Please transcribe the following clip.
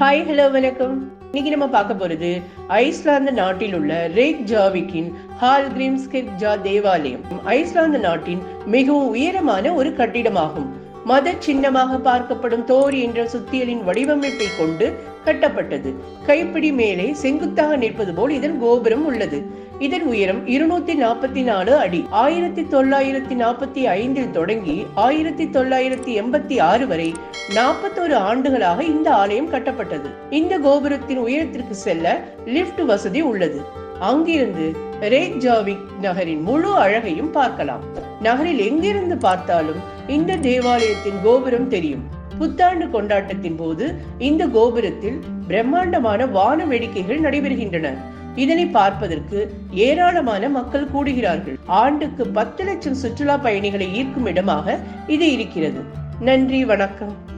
Hi hello வணக்கம். இன்னைக்கு நம்ம பார்க்க போறது ஐஸ்லாந்து நாட்டில் உள்ள ரேக் ஜாவிக்கின் ஹால்கிரீம்ஸ்கிப் ஜா தேவாலயம் ஐஸ்லாந்து நாட்டின் மிகவும் உயரமான ஒரு கட்டிடமாகும். மத சின்னமாக பார்க்கப்படும் தோர் என்ற சுத்தியலின் வடிவமைப்பை கொண்டு கட்டப்பட்டது. கைப்பிடி மேலே செங்குத்தாக நிற்பது போல் இதன் கோபுரம் உள்ளது. இதன் உயரம் இருநூத்தி நாற்பத்தி நாலு அடி. ஆயிரத்தி தொள்ளாயிரத்தி நாற்பத்தி ஐந்தில் தொடங்கி ஆயிரத்தி தொள்ளாயிரத்தி எண்பத்தி ஆறு வரை நாற்பத்தோரு ஆண்டுகளாக இந்த ஆலயம் கட்டப்பட்டது. இந்த கோபுரத்தின் உயரத்திற்கு செல்ல லிஃப்ட் வசதி உள்ளது. அங்கிருந்து ரேக்ஜாவிக் நகரின் முழு அழகையும் பார்க்கலாம். நகரில் எங்கிருந்து பார்த்தாலும் இந்த தேவாலயத்தின் கோபுரம் தெரியும். புத்தாண்டு கொண்டாட்டத்தின் போது இந்த கோபுரத்தில் பிரம்மாண்டமான வான வேடிக்கைகள் நடைபெறுகின்றன. இதனை பார்ப்பதற்கு ஏராளமான மக்கள் கூடுகிறார்கள். ஆண்டுக்கு பத்து லட்சம் சுற்றுலா பயணிகளை ஈர்க்கும் இடமாக இது இருக்கிறது. நன்றி வணக்கம்.